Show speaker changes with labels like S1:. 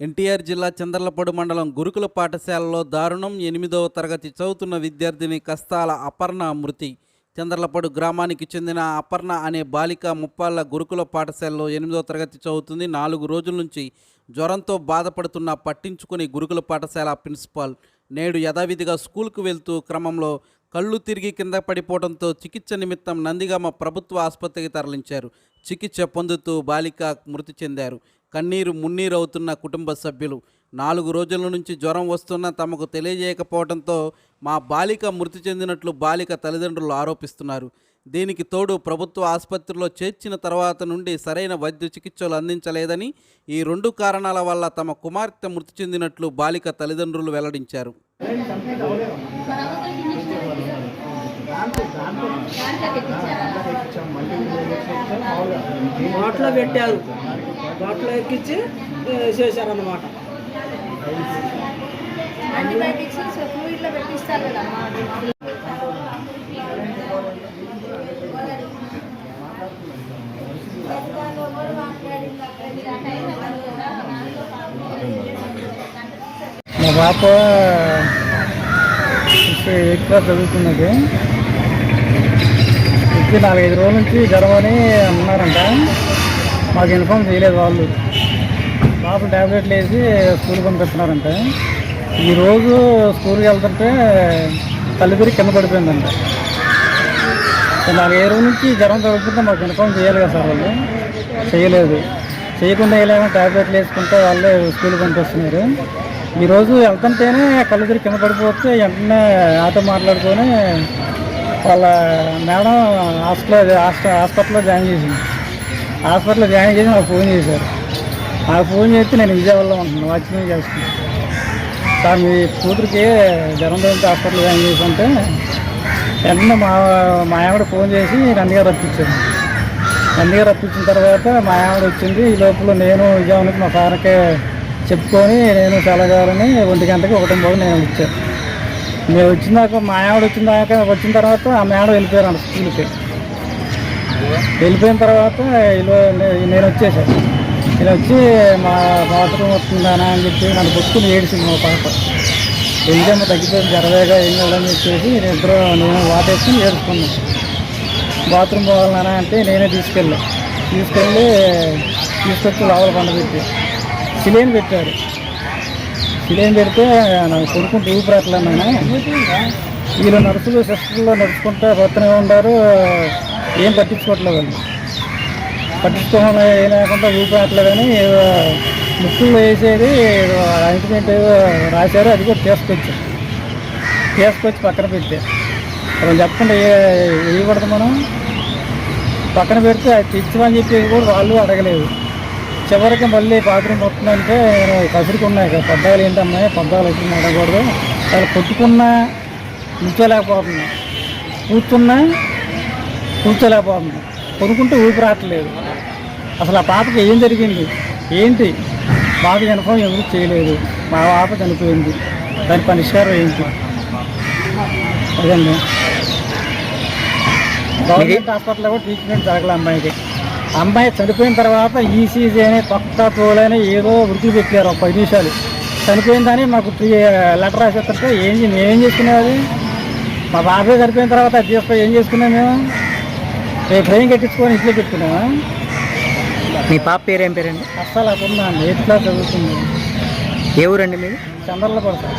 S1: ఎన్టీఆర్ జిల్లా చంద్రలపడు మండలం గురుకుల పాఠశాలలో దారుణం ఎనిమిదవ తరగతి చదువుతున్న విద్యార్థిని కస్తాల అపర్ణ మృతి. చంద్రలపడు గ్రామానికి చెందిన అపర్ణ అనే బాలిక ముప్పాళ్ళ గురుకుల పాఠశాలలో ఎనిమిదవ తరగతి చదువుతుంది. నాలుగు రోజుల నుంచి జ్వరంతో బాధపడుతున్న పట్టించుకుని గురుకుల పాఠశాల ప్రిన్సిపాల్ నేడు యథావిధిగా స్కూల్కు వెళ్తూ క్రమంలో కళ్ళు తిరిగి కింద పడిపోవడంతో చికిత్స నిమిత్తం నందిగామ ప్రభుత్వ ఆసుపత్రికి తరలించారు. చికిత్స పొందుతూ బాలిక మృతి చెందారు. కన్నీరు మున్నీరు అవుతున్న కుటుంబ సభ్యులు నాలుగు రోజుల నుంచి జ్వరం వస్తున్నా తమకు తెలియజేయకపోవడంతో మా బాలిక మృతి చెందినట్లు బాలిక తల్లిదండ్రులు ఆరోపిస్తున్నారు దీనికి తోడు ప్రభుత్వ ఆసుపత్రిలో చేర్చిన తర్వాత నుండి సరైన వైద్య చికిత్సలు అందించలేదని ఈ రెండు కారణాల వల్ల తమ కుమార్తె మృతి చెందినట్లు బాలిక తల్లిదండ్రులు వెల్లడించారు
S2: బాట్లో పెట్టారు. బాట్లో ఎక్కించి చేశారన్నమాట.
S3: మా పాప ఎయిత్ క్లాస్ చదువుతున్నది. ఇప్పుడు నాలుగైదు రోజుల నుంచి జ్వరం అని అన్నారంట మాకు ఇన్ఫామ్ చేయలేదు వాళ్ళు. పాప ట్యాబ్లెట్లు వేసి స్కూల్కి పంపిస్తున్నారంట. ఈరోజు స్కూల్కి వెళ్తుంటే తల్లిదిరి కింద పడిపోయిందంట. నాలుగైదు రోజుల నుంచి జ్వరం తగ్గుతుంటే మాకు ఇన్ఫామ్ చేయాలి కదా సార్ వాళ్ళు. చేయలేదు. చేయకుండా వెళ్ళామో ట్యాబ్లెట్లు వేసుకుంటే వాళ్ళే స్కూల్కి పంపిస్తున్నారు. ఈరోజు వెళ్తుంటేనే కళ్ళు తిరిగి కింద పడిపోతే వెంటనే ఆటో మాట్లాడుకొని వాళ్ళ మేడం హాస్పిటల్ హాస్పిటల్లో జాయిన్ చేసింది. హాస్పిటల్లో జాయిన్ చేసి నాకు ఫోన్ చేశారు. నాకు ఫోన్ చేస్తే నేను విజయవాడలో ఉంటున్నాను వాచ్మెన్ చేస్తున్నాను. సార్ మీ కూతురికి జ్వరం గురించి హాస్పిటల్ జాయిన్ చేసి ఉంటే వెంటనే మా మా ఆవిడ ఫోన్ చేసి నందిగారు రప్పించాను నందిగారు రప్పించిన తర్వాత మా ఆవిడ వచ్చింది ఈ లోపల నేను విజయవాడకి మా సార్కే చెప్పుకొని నేను సెలగాలని ఒంటి గంటకి ఒకటి బాబు నేను వచ్చాను. నేను వచ్చిందాక మా ఆవిడ వచ్చిన దాకా వచ్చిన తర్వాత ఆ మేడం వెళ్ళిపోయారు స్కూల్కి. వెళ్ళిపోయిన తర్వాత నేను వచ్చేసాను నేను వచ్చి మా బాత్రూమ్ వస్తుందానా అని చెప్పి నన్ను పొత్తుకుని ఏడిసింది మా పాప. ఎందుకేమో తగ్గిపోయింది జరవేగా ఏం కావాలని చెప్పేసి నేను ఇద్దరు నేను వాటేసుకుని ఏడుచుకున్నాను బాత్రూమ్ పోవాలన్నా అంటే నేనే తీసుకెళ్ళాను తీసుకెళ్ళి తీసుకొచ్చి లోపల పండబెట్టి. సిలేని పెట్టారు. ఇదేం పెడితే నాకు కొడుకుంటూ ఊపిరాట్లన్నాను వీళ్ళు నడుచులు సిస్టర్లో నడుచుకుంటూ పోతూనే ఉన్నారు. ఏం పట్టించుకోవట్లేదు వాళ్ళు. పట్టించుకోవడం ఏం లేకుండా ఊపిరాట్లేదని ఏదో ముక్కుల్లో వేసేది ఏదో ఆయింట్మెంట్ రాశారు అది కూడా తీసుకొచ్చారు. తీసుకొచ్చి పక్కన పెట్టే వాళ్ళు చెప్పకుండా ఏ వేయకూడదు మనం. పక్కన పెడితే అది తెచ్చమని చెప్పేసి కూడా వాళ్ళు అడగలేదు. చివరికి మళ్ళీ పాత్ర వస్తుందంటే నేను కసురికి ఉన్నాయి కదా పద్దాలు ఏంటన్నాయి పద్దాలు వచ్చి నడకూడదు వాళ్ళు కొట్టుకున్నా కూర్చోలేకపోతున్నా. కూర్చున్నా కూర్చోలేకపోతున్నా. కొనుక్కుంటే ఊపి రావట్లేదు అసలు ఆ పాపకి ఏం జరిగింది? ఏంటి? బాధ ఇన్ఫామ్ ఎవరు చేయలేదు? మా పాప చనిపోయింది. దాని పరిష్కారం ఏంటి? అదండి. గవర్నమెంట్ హాస్పిటల్లో కూడా ట్రీట్మెంట్ జరగలే అమ్మాయికి. అమ్మాయి చనిపోయిన తర్వాత ఈసీజీ అని పక్కా తోలని ఏదో వృత్తి పెట్టారు ఒక పది నిమిషాలు. చనిపోయిందని మాకు ట్రీ- లెటర్ రాసేస్తుంటే ఏం మేమేం చేసుకునేది మా బాబాయ్ చనిపోయిన తర్వాత అది తీసుకొని ఏం చేసుకున్నాం మేము? రేపు ఫ్రేమ్ కట్టించుకొని ఇంట్లో పెట్టుకున్నామా?
S2: మీ పాప పేరు ఏం పేరండి?
S3: అస్సలు అక్కడ ఎయిత్ క్లాస్ చదువుతుంది.
S2: ఏ ఊరండి మీది?
S3: చంద్రలో పడతారు